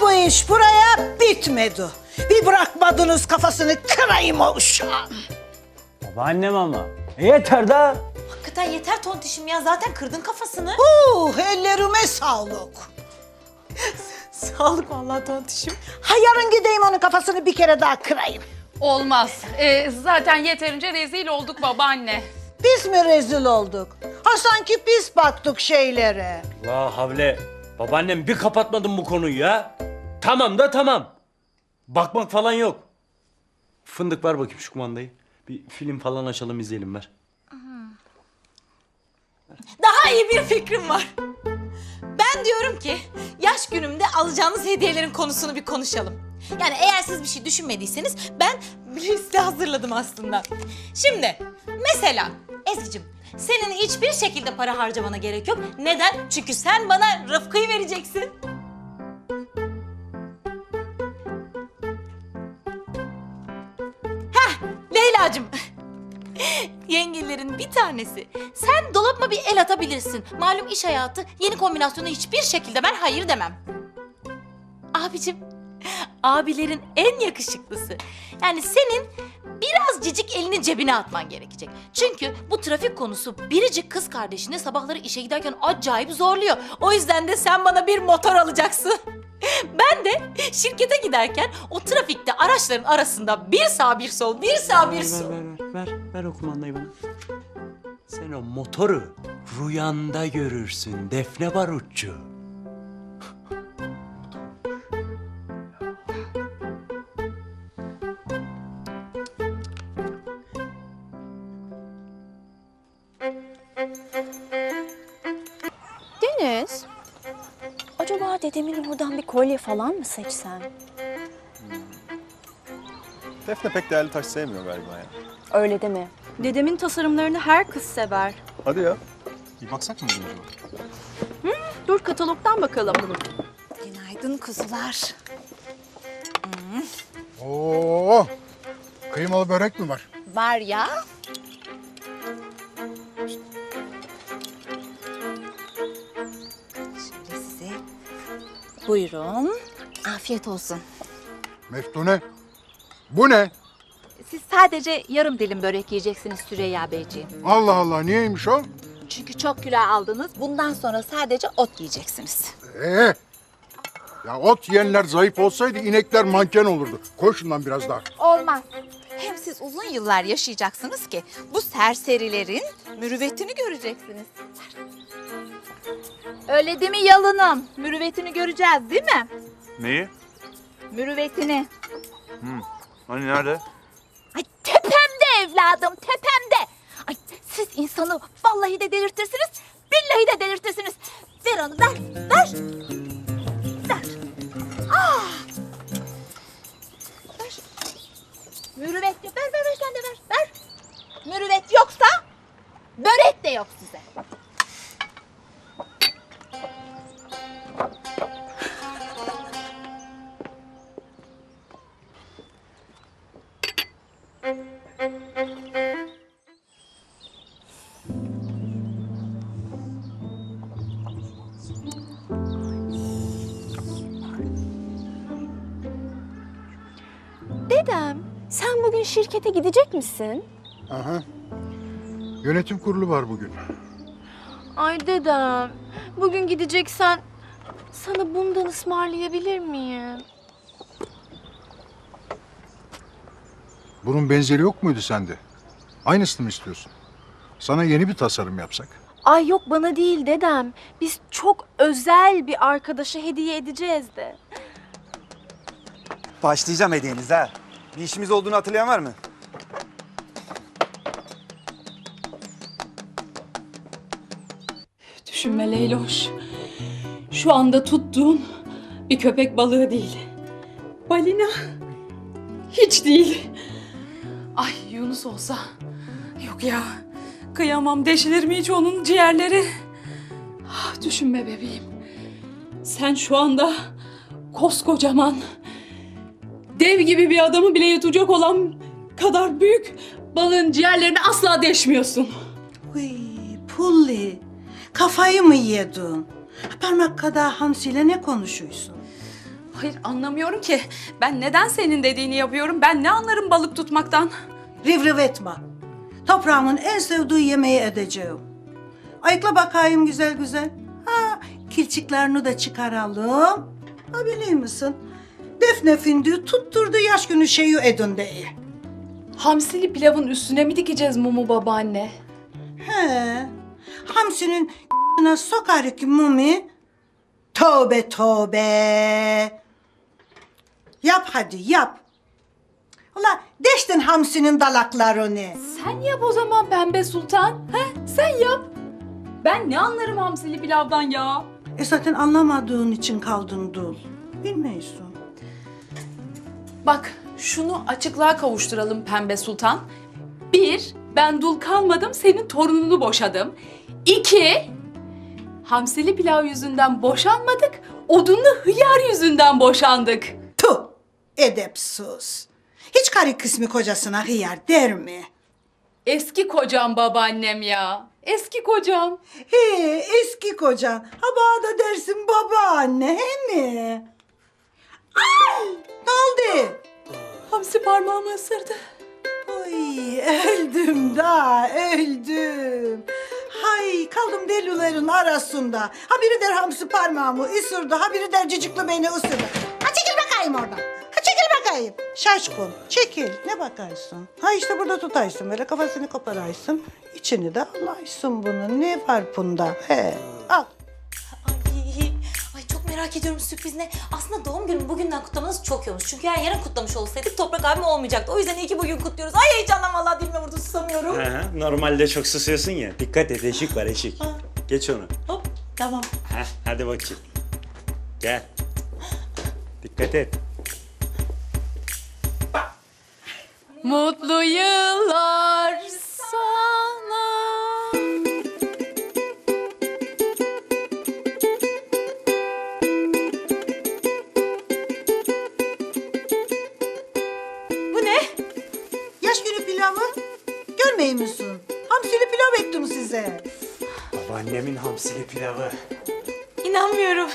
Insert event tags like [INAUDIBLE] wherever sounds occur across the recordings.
bu iş buraya bitmedi. Bir bırakmadınız kafasını kırayım o uşağın. Babaannem ama. E yeter da. Hakikaten yeter tontişim ya zaten kırdın kafasını. Uh, ellerime sağlık. Sağlık vallahi tontişim. Ha yarın gideyim onun kafasını bir kere daha kırayım. Olmaz. Ee, zaten yeterince rezil olduk babaanne. Biz mi rezil olduk? Ha sanki biz baktık şeylere. La havle. Babaannem bir kapatmadın bu konuyu ya. Tamam da tamam. Bakmak falan yok. Fındık ver bakayım şu kumandayı. Bir film falan açalım izleyelim ver. Daha iyi bir fikrim var. Ben diyorum ki yaş günümde alacağınız hediyelerin konusunu bir konuşalım. Yani eğer siz bir şey düşünmediyseniz ben bir liste hazırladım aslında. Şimdi mesela Ezgi'cim senin hiçbir şekilde para harcamana gerek yok. Neden? Çünkü sen bana Rıfkı'yı vereceksin. Leyla'cığım. [LAUGHS] Yengelerin bir tanesi. Sen dolapma bir el atabilirsin. Malum iş hayatı yeni kombinasyona hiçbir şekilde ben hayır demem. Abicim, abilerin en yakışıklısı. Yani senin biraz cicik elini cebine atman gerekecek. Çünkü bu trafik konusu biricik kız kardeşini sabahları işe giderken acayip zorluyor. O yüzden de sen bana bir motor alacaksın. [LAUGHS] Ben de şirkete giderken o trafikte araçların arasında bir sağ bir sol, bir sağ bir Ver sol. ver ver ver ver o kumandayı bana. Sen o motoru rüyanda görürsün Defne Barutçu. Acaba dedemin oradan bir kolye falan mı seçsen? Defne pek değerli taş sevmiyor galiba ya. Öyle deme. Dedemin tasarımlarını her kız sever. Hadi ya. Bir baksak mı acaba? Dur katalogdan bakalım. Günaydın kuzular. Oo, kıymalı börek mi var? Var ya. Buyurun. Afiyet olsun. Meftune. Bu ne? Siz sadece yarım dilim börek yiyeceksiniz Süreyya Beyciğim. Allah Allah niyeymiş o? Çünkü çok kilo aldınız. Bundan sonra sadece ot yiyeceksiniz. Ee, ya ot yiyenler zayıf olsaydı inekler manken olurdu. Koy şundan biraz daha. Olmaz. Hem siz uzun yıllar yaşayacaksınız ki bu serserilerin mürüvvetini göreceksiniz. Öyle değil mi yalınım? Mürüvvetini göreceğiz değil mi? Neyi? Mürüvvetini. Hani nerede? Ay tepemde evladım tepemde. Ay siz insanı vallahi de delirtirsiniz, billahi de delirtirsiniz. Ver onu ver, ver. Ver. Ah. Ver. Mürüvvet yok. Ver ver ver sen de ver. Ver. Mürüvvet yoksa börek de yok size. Şirkete gidecek misin? Aha. Yönetim kurulu var bugün. Ay dedem, bugün gideceksen sana bundan ısmarlayabilir miyim? Bunun benzeri yok muydu sende? Aynısını mı istiyorsun? Sana yeni bir tasarım yapsak. Ay yok bana değil dedem. Biz çok özel bir arkadaşa hediye edeceğiz de. Başlayacağım hediyenize ha. Bir işimiz olduğunu hatırlayan var mı? Düşünme Leyloş. Şu anda tuttuğun bir köpek balığı değil. Balina. Hiç değil. Ay Yunus olsa. Yok ya. Kıyamam deşilir mi hiç onun ciğerleri? Ah, düşünme bebeğim. Sen şu anda koskocaman dev gibi bir adamı bile yutacak olan kadar büyük balığın ciğerlerini asla deşmiyorsun. Uy, pulli. Kafayı mı yedin? Parmak kadar hamsiyle ne konuşuyorsun? Hayır anlamıyorum ki. Ben neden senin dediğini yapıyorum? Ben ne anlarım balık tutmaktan? Riv riv etme. Toprağımın en sevdiği yemeği edeceğim. Ayıkla bakayım güzel güzel. Ha, kilçiklerini de çıkaralım. Ha biliyor musun? Defne findi tutturdu yaş günü şeyi edin diye. Hamsili pilavın üstüne mi dikeceğiz mumu babaanne? He. Hamsinin ***'ına sokar ki mumi. Tövbe tövbe. Yap hadi yap. Ula deştin hamsinin dalaklarını. Sen yap o zaman pembe sultan. He? Sen yap. Ben ne anlarım hamsili pilavdan ya? E zaten anlamadığın için kaldın dul. Bilmiyorsun. Bak şunu açıklığa kavuşturalım pembe sultan. Bir, ben dul kalmadım senin torununu boşadım. İki, hamsili pilav yüzünden boşanmadık, odunlu hıyar yüzünden boşandık. Tu edepsiz. Hiç karı kısmı kocasına hıyar der mi? Eski kocam babaannem ya. Eski kocam. He eski kocan. Ha bana da dersin babaanne he mi? Ay ne oldu? Hamsi parmağımı ısırdı. Ay öldüm da öldüm. Hay kaldım delilerin arasında. Ha biri der hamsi parmağımı ısırdı, ha biri der cicikli beni ısırdı. Ha çekil bakayım oradan. Ha çekil bakayım. Şaşkın çekil. Ne bakarsın? Ha işte burada tutaysın böyle kafasını koparaysın. İçini de alaysın bunun. Ne var bunda? He al. Merak ediyorum sürpriz ne? Aslında doğum günümü bugünden kutlamanız çok iyi olmuş. Çünkü eğer yarın kutlamış olsaydık Toprak abim olmayacaktı. O yüzden iyi ki bugün kutluyoruz. Ay heyecandan vallahi dilime vurdu susamıyorum. Normalde çok susuyorsun ya. Dikkat et eşik var eşik. Geç onu. Hop tamam. Heh, hadi bakayım. Gel. Dikkat et. Mutlu yıllar hamsili pilavı. İnanmıyorum.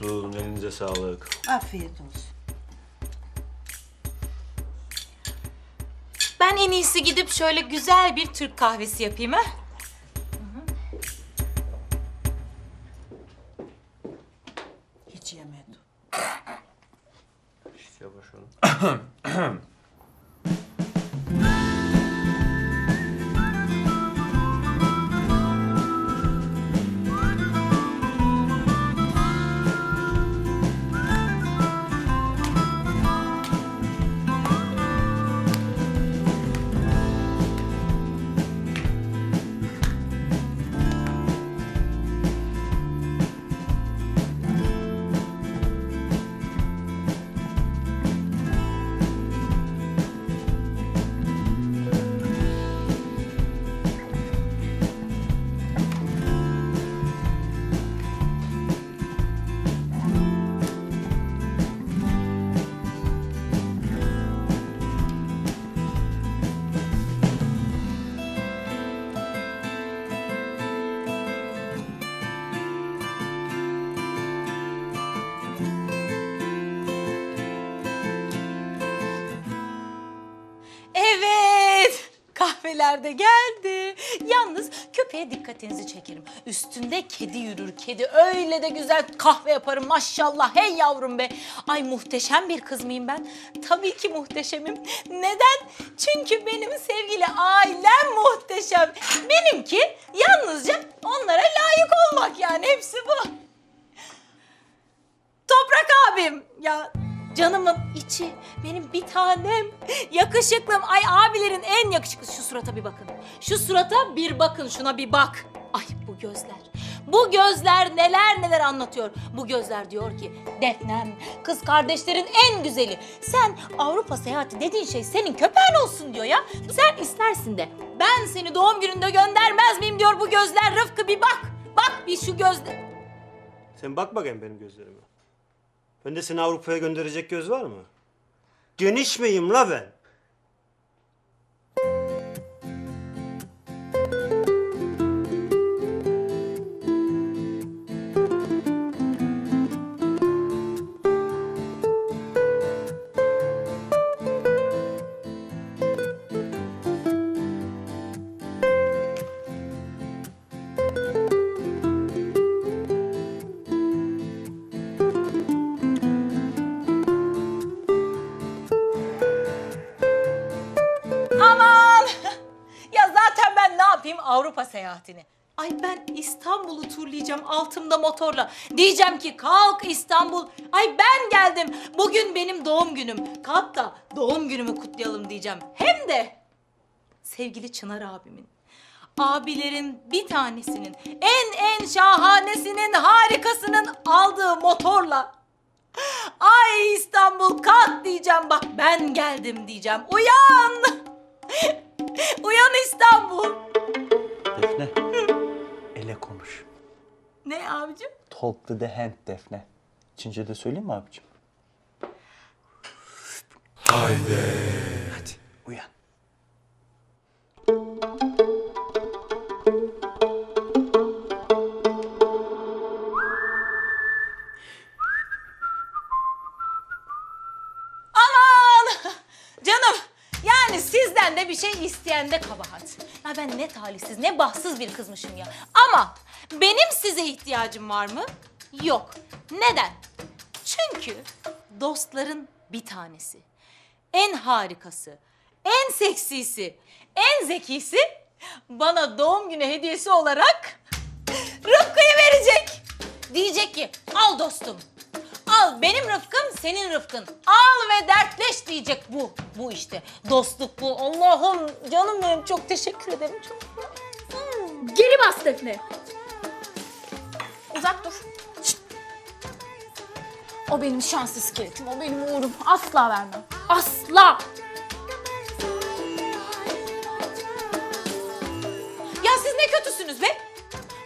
Olsun. Elinize sağlık. Afiyet olsun. Ben en iyisi gidip şöyle güzel bir Türk kahvesi yapayım ha. De geldi. Yalnız kafeye dikkatinizi çekerim. Üstünde kedi yürür kedi. Öyle de güzel kahve yaparım maşallah. Hey yavrum be. Ay muhteşem bir kız mıyım ben? Tabii ki muhteşemim. Neden? Çünkü benim sevgili ailem muhteşem. Benimki yalnızca onlara layık olmak yani. Hepsi bu. Toprak abim. Ya canımın içi, benim bir tanem, yakışıklım. Ay abilerin en yakışıklısı. Şu surata bir bakın. Şu surata bir bakın, şuna bir bak. Ay bu gözler. Bu gözler neler neler anlatıyor. Bu gözler diyor ki Defnem kız kardeşlerin en güzeli. Sen Avrupa seyahati dediğin şey senin köpeğin olsun diyor ya. Sen istersin de ben seni doğum gününde göndermez miyim diyor bu gözler. Rıfkı bir bak. Bak bir şu gözler. Sen bak bakayım benim gözlerime. Bende seni Avrupa'ya gönderecek göz var mı? Geniş miyim la ben? Avrupa seyahatini? Ay ben İstanbul'u turlayacağım altımda motorla. Diyeceğim ki kalk İstanbul. Ay ben geldim. Bugün benim doğum günüm. Kalk da doğum günümü kutlayalım diyeceğim. Hem de sevgili Çınar abimin. Abilerin bir tanesinin en en şahanesinin harikasının aldığı motorla Ay İstanbul kalk diyeceğim bak ben geldim diyeceğim. Uyan! [LAUGHS] Uyan İstanbul. Konuş. Ne abicim? Talk to the hand Defne. Çince de söyleyeyim mi abicim? Haydi. Ben ne talihsiz ne bahtsız bir kızmışım ya. Ama benim size ihtiyacım var mı? Yok. Neden? Çünkü dostların bir tanesi. En harikası, en seksisi, en zekisi bana doğum günü hediyesi olarak Rıfkı'yı verecek. Diyecek ki al dostum. Al benim Rıfkım senin Rıfkın. Al ve dertleş diyecek bu. Bu işte dostluk bu. Allah'ım canım benim çok teşekkür ederim. Çok Geri bas Defne. Uzak dur. Şşt. O benim şans iskeletim, o benim uğurum. Asla vermem. Asla. Ya siz ne kötüsünüz be?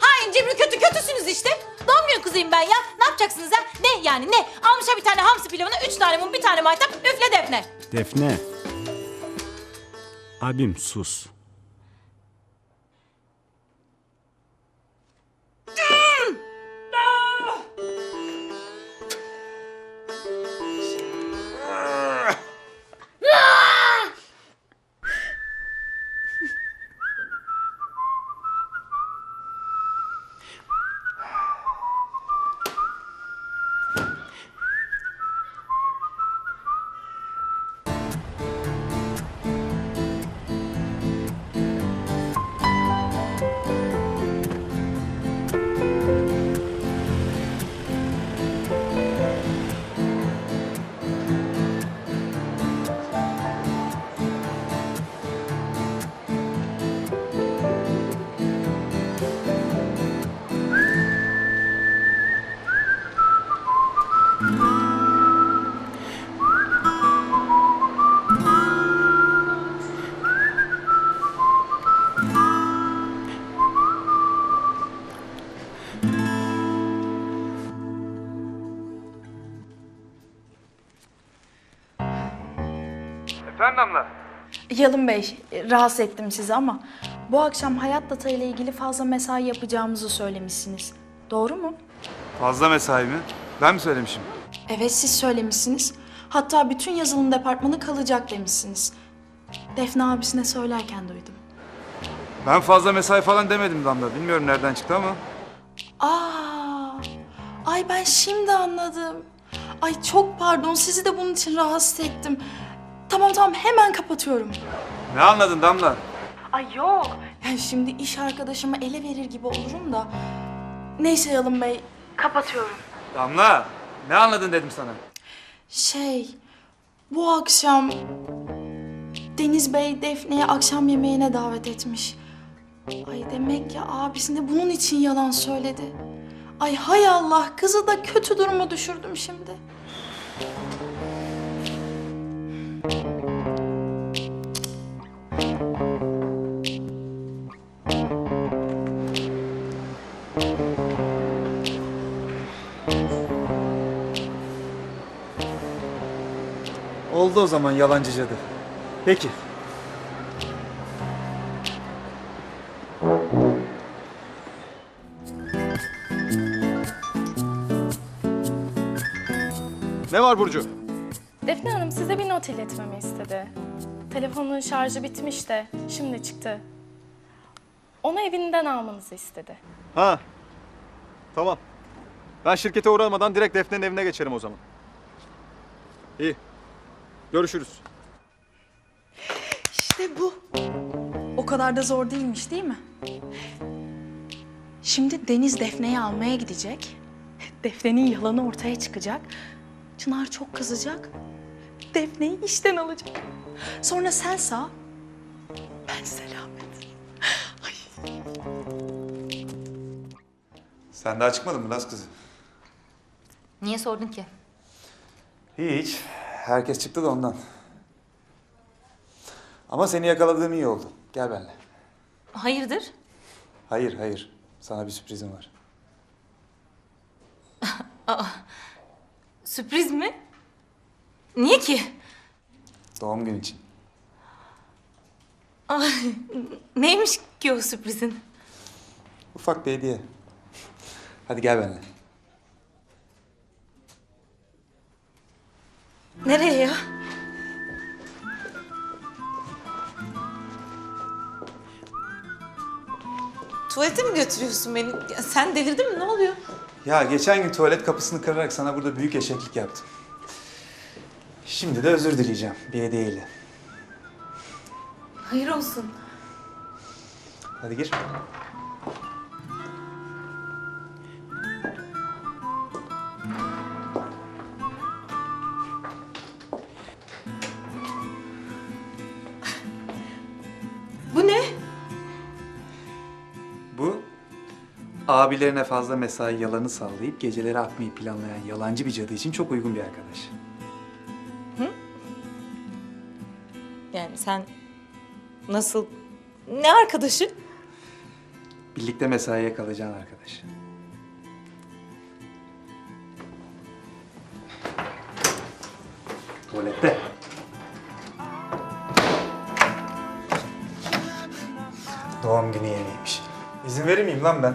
Hain cimri kötü kötüsünüz işte. Doğum günü kızıyım ben ya. Yapacaksınız ya? Ne yani ne? Almışlar bir tane hamsi pilavına üç tane mum bir tane maytap üfle defne. Defne. Abim sus. Yalın Bey, rahatsız ettim sizi ama bu akşam hayat data ile ilgili fazla mesai yapacağımızı söylemişsiniz. Doğru mu? Fazla mesai mi? Ben mi söylemişim? Evet, siz söylemişsiniz. Hatta bütün yazılım departmanı kalacak demişsiniz. Defne abisine söylerken duydum. Ben fazla mesai falan demedim Damla. Bilmiyorum nereden çıktı ama. Aa, ay ben şimdi anladım. Ay çok pardon sizi de bunun için rahatsız ettim. Tamam tamam hemen kapatıyorum. Ne anladın Damla? Ay yok. Yani şimdi iş arkadaşıma ele verir gibi olurum da. Neyse Yalın Bey kapatıyorum. Damla! Ne anladın dedim sana. Şey bu akşam Deniz Bey Defne'yi akşam yemeğine davet etmiş. Ay demek ki abisine bunun için yalan söyledi. Ay hay Allah kızı da kötü duruma düşürdüm şimdi. Oldu o zaman yalancı cadı. Peki. Ne var Burcu? Defne Hanım size bir not iletmemi istedi. Telefonun şarjı bitmiş de şimdi çıktı. Onu evinden almanızı istedi. Ha. Tamam. Ben şirkete uğramadan direkt Defne'nin evine geçerim o zaman. İyi. Görüşürüz. İşte bu. O kadar da zor değilmiş değil mi? Şimdi Deniz Defne'yi almaya gidecek. Defne'nin yalanı ortaya çıkacak. Çınar çok kızacak. Defne'yi işten alacak. Sonra sen sağ, ben selamet. Sen daha çıkmadın mı Laz kızı? Niye sordun ki? Hiç. Herkes çıktı da ondan. Ama seni yakaladığım iyi oldu. Gel benimle. Hayırdır? Hayır, hayır. Sana bir sürprizim var. [LAUGHS] Sürpriz mi? Niye ki? Doğum günü için. Ay, neymiş ki o sürprizin? Ufak bir hediye. Hadi gel benimle. Nereye ya? Tuvalete mi götürüyorsun beni? Ya sen delirdin mi? Ne oluyor? Ya geçen gün tuvalet kapısını kırarak sana burada büyük eşeklik yaptım. Şimdi de özür dileyeceğim bir hediyeyle. Hayır olsun. Hadi gir. Abilerine fazla mesai yalanı sallayıp geceleri akmayı planlayan yalancı bir cadı için çok uygun bir arkadaş. Yani sen nasıl... Ne arkadaşı? Birlikte mesaiye kalacağın arkadaş. Tuvalette. Doğum günü yemeğiymiş. İzin verir miyim lan ben?